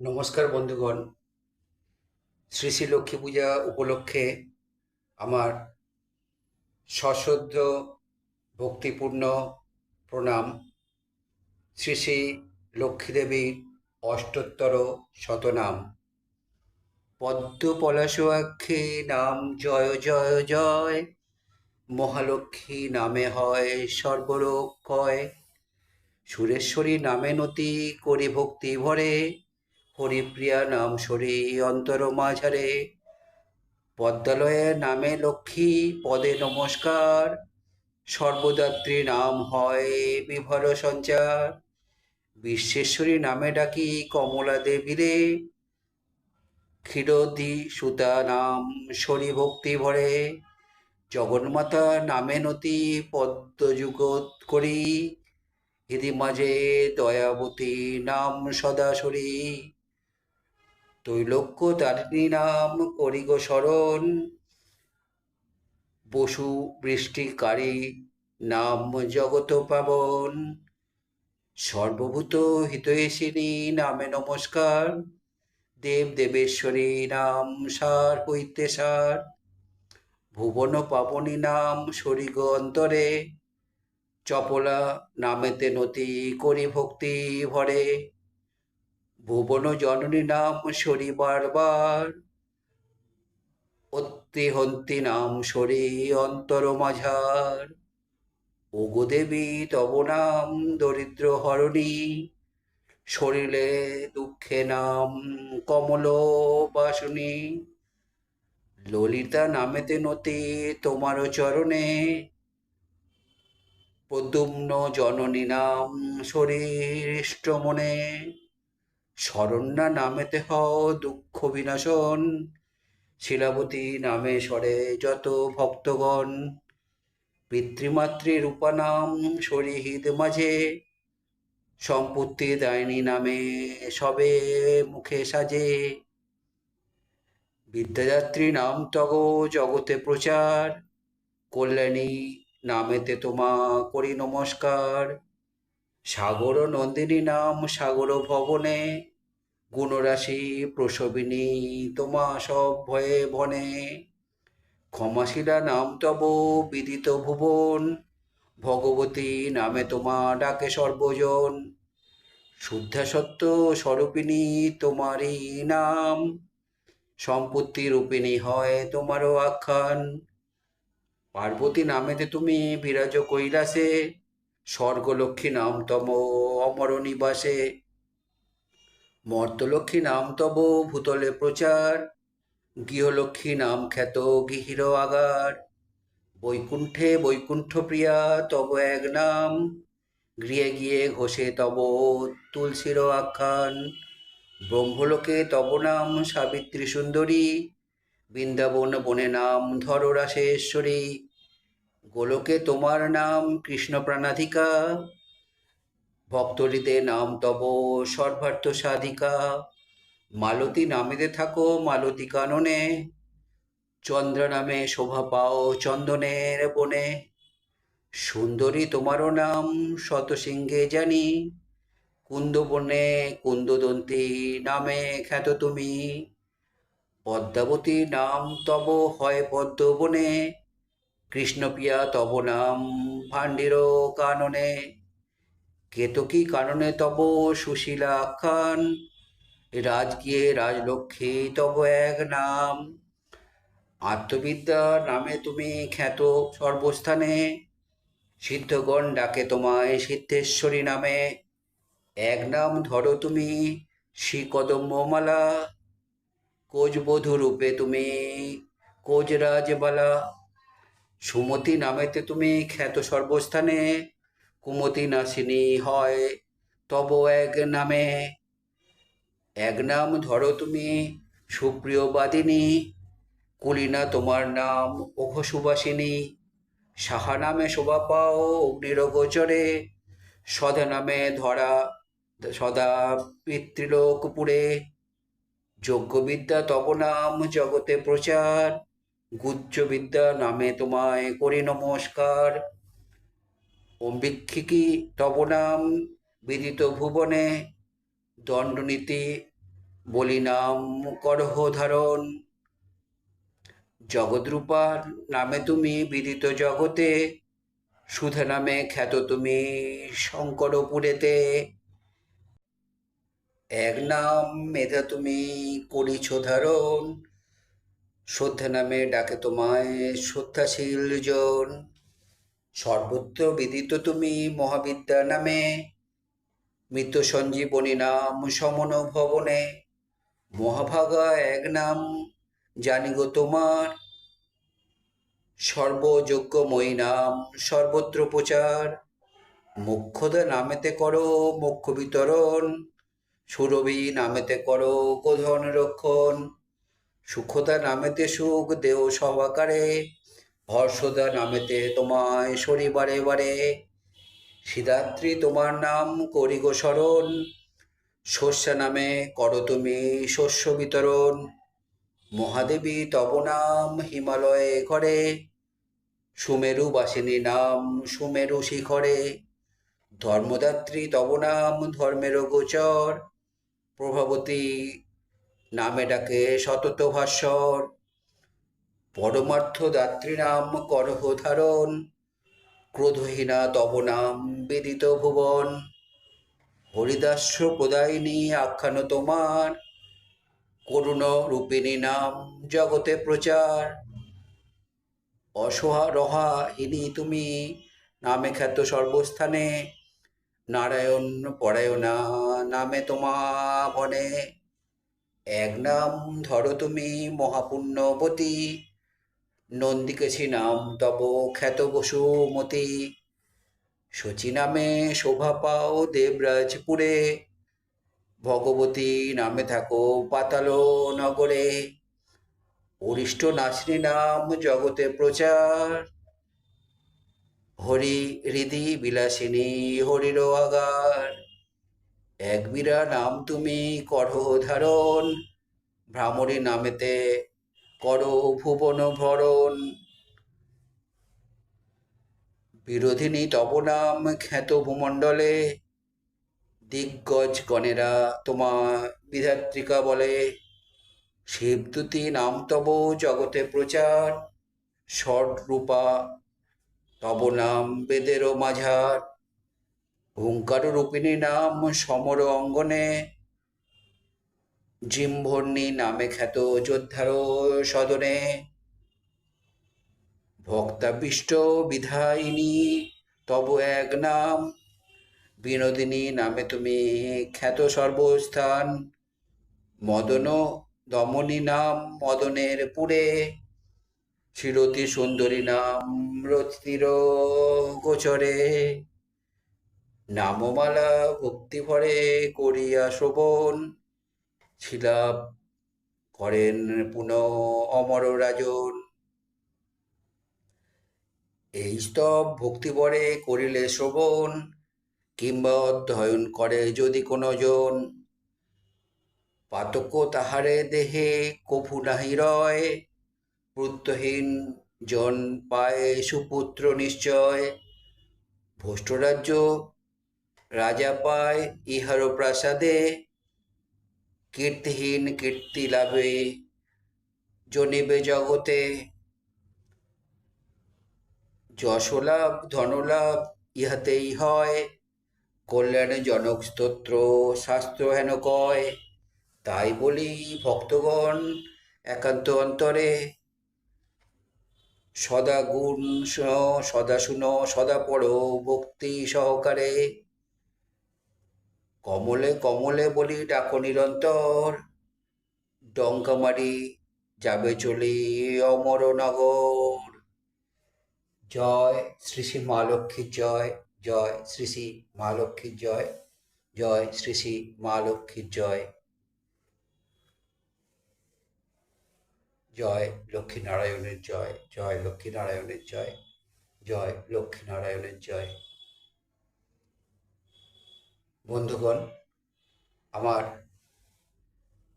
নমস্কার বন্ধুগণ। শ্রী শ্রী লক্ষ্মী পূজা উপলক্ষে আমার সশ্রদ্ধ ভক্তিপূর্ণ প্রণাম। শ্রী শ্রী লক্ষ্মীদেবীর অষ্টোত্তর শতনাম। পদ্ম পলাশাক্ষী নাম জয় জয় জয়, মহালক্ষ্মী নামে হয় সর্বরোগ ক্ষয়। সুরেশ্বরী নামে নতি করি ভক্তি ভরে হরিপ্রিয়া নাম সরি অন্তর মাঝারে। পদ্মালয়ে নামে লক্ষ্মী, পদে নমস্কার। সর্বদাত্রী নাম হয় বিভর সঞ্চার। বিশ্বেশ্বরী নামে ডাকি কমলা দেবীরে ক্ষীরদি সুতা নাম সরি ভক্তি ভরে। জগন্মাতা নামে নতি পদ্মযুগত করি। এদি মাঝে দয়াবতী নাম সদাসরী। তৈলক্য তারিণী নাম করি গো স্মরণ বসু বৃষ্টিকারী নাম জগত পাবন। সর্বভূত হিতৈষিনী নামে নমস্কার। দেব দেবেশ্বরী নাম সার হইতে সার। ভুবন পাবনী নাম সরিগ অন্তরে। চপলা নামেতে নতি করি ভক্তি ভরে। ভুবন জননী নাম সরি বারবার। অত্তি হন্তি নাম সরি অন্তর মাঝার। ওগো দেবী, তব নাম দরিদ্র হরণী। শরীরে দুঃখে নাম কমল বাসনী। ললিতা নামেতে নতি তোমার চরণে। প্রদ্যুম্ন জননী নাম শরীর মনে। শরণ্যা নামেতে হও দুঃখ বিনাশন। শিলাবতী নামে সরে যত ভক্তগণ। পিতৃমাতৃ রূপা নাম শরীহিত মাঝে। সম্পত্তি দায়নী নামে সবে মুখে সাজে। বিদ্যাযাত্রী নাম তগ জগতে প্রচার। কল্যাণী নামেতে তোমা করি নমস্কার। সাগর নন্দিনী নাম সাগর ভবনে, গুণরাশি প্রসবিনী তোমা সব ভয়ে বনে। ক্ষমাশিলা নাম তব বিদিত ভুবন, ভগবতী নামে তোমা ডাকে সর্বজন। শুদ্ধা সত্য স্বরূপিণী তোমারই নাম, সম্পত্তি রূপিণী হয় তোমারও আখ্যান। পার্বতী নামেতে তুমি বিরাজ কৈলাসে স্বর্গলক্ষ্মী নাম তম অমর নিবাসে, মর্তলক্ষ্মী নাম তব ভূতলে প্রচার, গৃহলক্ষ্মী নাম খ্যাত গৃহির আগার, বৈকুণ্ঠে বৈকুণ্ঠ প্রিয়া তব এক নাম, গৃহে গিয়ে ঘষে তব তুলসীর আখ্যান, ব্রহ্মলোকে তব নাম সাবিত্রী সুন্দরী, বৃন্দাবন বনে নাম ধররাশেশ্বরী গোলকে তোমার নাম কৃষ্ণ প্রাণাধিকা ভক্তরিতে নাম তব সর্বার্থ সাধিকা, মালতী নামেতে থাকো মালতী কাননে, চন্দ্র নামে শোভা পাও চন্দনের বনে, সুন্দরী তোমারও নাম শতসিংহে জানি, কুন্দবনে কুন্দদন্তী নামে খ্যাত তুমি পদ্মাবতী নাম তব হয় পদ্মবনে কৃষ্ণপ্রিয়া তব নাম ভাণ্ডির কাননে। কেতকী কাননে তব সুশীলা খান। রাজগিয়ে রাজলক্ষ্মী তব এক নাম। আত্মবিদ্যা নামে তুমি খ্যাত সর্বস্থানে। সিদ্ধগণ ডাকে তোমায় সিদ্ধেশ্বরী নামে। এক নাম ধরো তুমি শ্রীকদম্বমালা। কোচবধূ রূপে তুমি কোচরাজবালা সুমতি নামেতে তুমি খ্যাত সর্বস্থানে, কুমতি নাসিনী হয় তব এক নামে। এক নাম ধরো তুমি, সুপ্রিয় বাদিনী কুলিনা তোমার নাম ওঘ সুবাসিনী। সাহা নামে শোভা পাও অগ্নির গোচরে সদা নামে ধরা, সদা পিতৃলোকপুরে যজ্ঞবিদ্যা তব নাম জগতে প্রচার গুজ্জবিদ্যা নামে তোমায় করি নমস্কার। অম্বিক্ষিকী তব নাম বিদিত ভুবনে। দণ্ডনীতি বলি নাম করহ ধারণ। জগদ্রূপার নামে তুমি বিদিত জগতে, সুধা নামে খ্যাত তুমি শঙ্করপুরেতে। এক নাম মেধা তুমি করিছ ধারণ। শ্রদ্ধা নামে ডাকে তোমায় শ্রদ্ধাশীল জন। সর্বত্র বিদিত তুমি মহাবিদ্যা নামে। মৃত সঞ্জীবনী নাম সমন ভবনে। মহাভাগা এক নাম জানি গো তোমার। সর্বযোগ্যময়ী নাম সর্বত্র প্রচার। মুখ্যদা নামেতে করো মুখ্য বিতরণ। সুরভি নামেতে করো গোধন রক্ষণ। সুখদা নামেতে সুখ দেও সবাকারে হর্ষদা নামেতে তোমায় শনিবারে বারে। সিদ্ধাত্রী তোমার নাম করি গো স্মরণ। শস্যা নামে করো তুমি শস্য বিতরণ। মহাদেবী, তব নাম হিমালয়ে ঘরে। সুমেরু বাসিনী নাম সুমেরু শিখরে। ধর্মদাত্রী, তব নাম ধর্মের গোচর। প্রভাবতী নামে ডাকে সতত ভাস্বর পরমার্থ দাত্রী নাম করহ ধারণ, ক্রোধহীনা তব নাম বেদিত ভুবন। হরিদাস প্রদায়িনী আখ্যান তোমার, করুণ রূপিণী নাম জগতে প্রচার। অসহা রহা ইনি তুমি, নামে খ্যাত সর্বস্থানে, নারায়ণ পরায়ণা নামে তোমা বনে এক নাম ধরো তুমি মহাপুণ্যবতী, নন্দিকেছি নাম তব খ্যাত বসুমতী শচী নামে শোভা পাও দেবরাজপুরে, ভগবতী নামে থাকো পাতাল নগরে। অরিষ্ট নাসিনী নাম জগতে প্রচার, হরি হৃদি বিলাসিনী হরির আগার। এক বিরা নাম তুমি করহ ধারণ, ভ্রামরী নামেতে করো ভুবন ভরণ। বিরোধিনী তব নাম খ্যাত ভূমণ্ডলে দিগ্গজ গণেরা তোমা বিধাত্রিকা বলে। শিবদূতী নাম তব জগতে প্রচার ষট রূপা তব নাম বেদের মাঝার। হুঙ্কার রূপিণী নাম সমর অঙ্গনে। জিম্ভর্ণী নামে খ্যাত যোদ্ধার সদনে। ভক্তাবিষ্ট বিধায়িনী, তব এক নাম, বিনোদিনী নামে তুমি খ্যাত সর্বস্থান। মদন দমনী নাম মদনের পুরে। চিরতি সুন্দরী নাম রতির গোচরে। নামমালা ভক্তি ভরে করিয়া শ্রবণ ছিলাপ করেন পুনঃ অমর রাজন এই স্তব ভক্তিবরে করিলে শ্রবণ কিংবা অধ্যয়ন করে যদি কোনো জন পাতক্য তাহারে দেহে কভু নাহি রয় পুত্রহীন জন পায় সুপুত্র নিশ্চয়। ভ্রষ্টরাজ্য রাজা পায় ইহার প্রাসাদে। কীর্তিহীন কীর্তি লাভে জনিবে জগতে। যশলাভ, ধনলাভ ইহাতেই হয়। কল্যাণ জনক স্তোত্র, শাস্ত্র হেন কয়। তাই বলি ভক্তগণ, একান্ত অন্তরে। সদা গুণ সদা শুনো, সদা পড়ো, ভক্তি সহকারে। কমলে কমলে বলি, ডাকো নিরন্তর। ডঙ্কা মারি যাবে চলি অমরনগর। জয় শ্রী শ্রী মা জয় জয় শ্রী শ্রী মা জয় জয় শ্রী শ্রী মা লক্ষ্মীর জয়। জয় লক্ষ্মী নারায়ণের জয় জয় লক্ষ্মী নারায়ণের জয় জয় লক্ষ্মী নারায়ণের জয়। বন্ধুগণ, আমার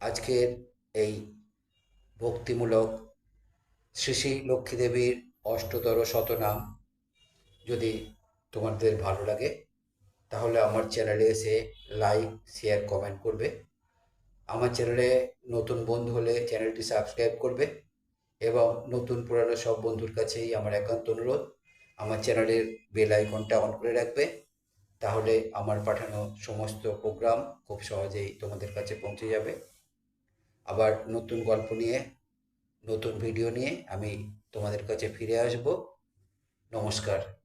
আজকের এই ভক্তিমূলক শ্রী শ্রী লক্ষ্মী দেবীর অষ্টতর শতনাম যদি তোমাদের ভালো লাগে, তাহলে আমার চ্যানেলে এসে লাইক, শেয়ার, কমেন্ট করবে। আমার চ্যানেলে নতুন বন্ধু হলে চ্যানেলটি সাবস্ক্রাইব করবে এবং নতুন পুরানো সব বন্ধুর কাছেই আমার একান্ত অনুরোধ। আমার চ্যানেলের বেল আইকনটা অন করে রাখবে। তাহলে আমার পাঠানো সমস্ত প্রোগ্রাম খুব সহজেই তোমাদের কাছে পৌঁছে যাবে। আবার নতুন গল্প নিয়ে, নতুন ভিডিও নিয়ে আমি তোমাদের কাছে ফিরে আসব। নমস্কার।